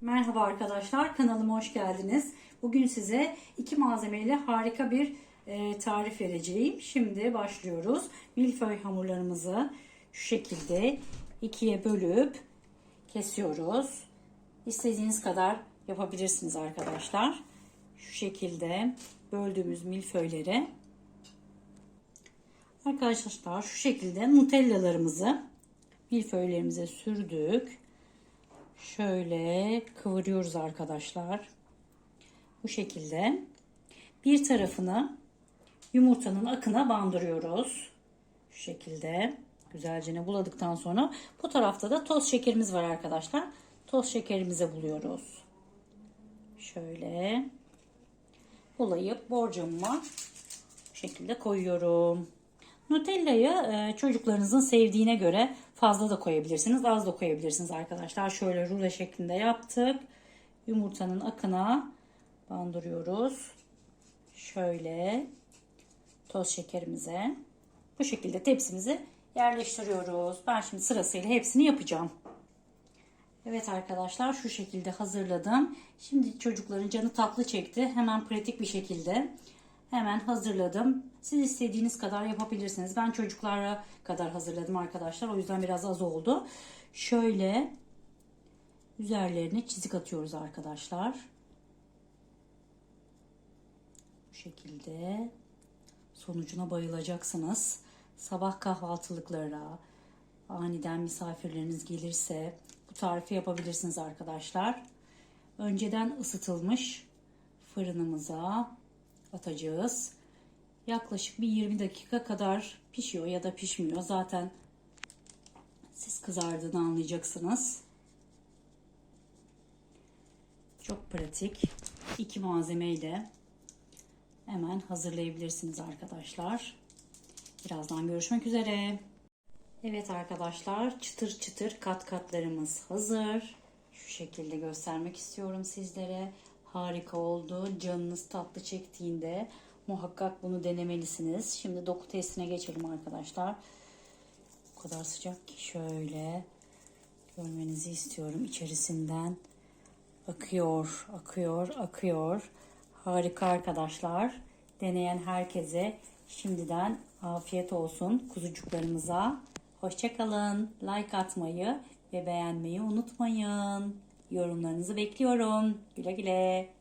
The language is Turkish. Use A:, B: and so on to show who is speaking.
A: Merhaba arkadaşlar, kanalıma hoş geldiniz. Bugün size iki malzemeyle harika bir e, tarif vereceğim. Şimdi başlıyoruz. Milföy hamurlarımızı şu şekilde ikiye bölüp kesiyoruz. İstediğiniz kadar yapabilirsiniz arkadaşlar. Şu şekilde böldüğümüz milföyleri Arkadaşlar şu şekilde nutellalarımızı milföylerimize sürdük. Şöyle kıvırıyoruz arkadaşlar. Bu şekilde. Bir tarafını yumurtanın akına bandırıyoruz. Şu şekilde. Güzelce buladıktan sonra bu tarafta da toz şekerimiz var arkadaşlar. Toz şekerimize buluyoruz. Şöyle bulayıp borcamıma bu şekilde koyuyorum. Nutella'yı e, çocuklarınızın sevdiğine göre fazla da koyabilirsiniz, az da koyabilirsiniz arkadaşlar. Şöyle rulo şeklinde yaptık. Yumurtanın akına bandırıyoruz. Şöyle toz şekerimize bu şekilde tepsimizi yerleştiriyoruz. Ben şimdi sırasıyla hepsini yapacağım. Evet arkadaşlar şu şekilde hazırladım. Şimdi çocukların canı tatlı çekti. Hemen pratik bir şekilde hemen hazırladım. Siz istediğiniz kadar yapabilirsiniz. Ben çocuklara kadar hazırladım arkadaşlar. O yüzden biraz az oldu. Şöyle üzerlerine çizik atıyoruz arkadaşlar. Bu şekilde sonucuna bayılacaksınız. Sabah kahvaltılıklara aniden misafirleriniz gelirse bu tarifi yapabilirsiniz arkadaşlar. Önceden ısıtılmış fırınımıza atacağız. Yaklaşık bir 20 dakika kadar pişiyor ya da pişmiyor. Zaten siz kızardığını anlayacaksınız. Çok pratik. İki malzemeyle hemen hazırlayabilirsiniz arkadaşlar. Birazdan görüşmek üzere. Evet arkadaşlar çıtır çıtır kat katlarımız hazır. Şu şekilde göstermek istiyorum sizlere. Harika oldu. Canınız tatlı çektiğinde muhakkak bunu denemelisiniz. Şimdi doku testine geçelim arkadaşlar. O kadar sıcak ki şöyle görmenizi istiyorum. İçerisinden akıyor, akıyor, akıyor. Harika arkadaşlar. Deneyen herkese şimdiden afiyet olsun kuzucuklarımıza. Hoşçakalın. Like atmayı ve beğenmeyi unutmayın. Yorumlarınızı bekliyorum. Güle güle.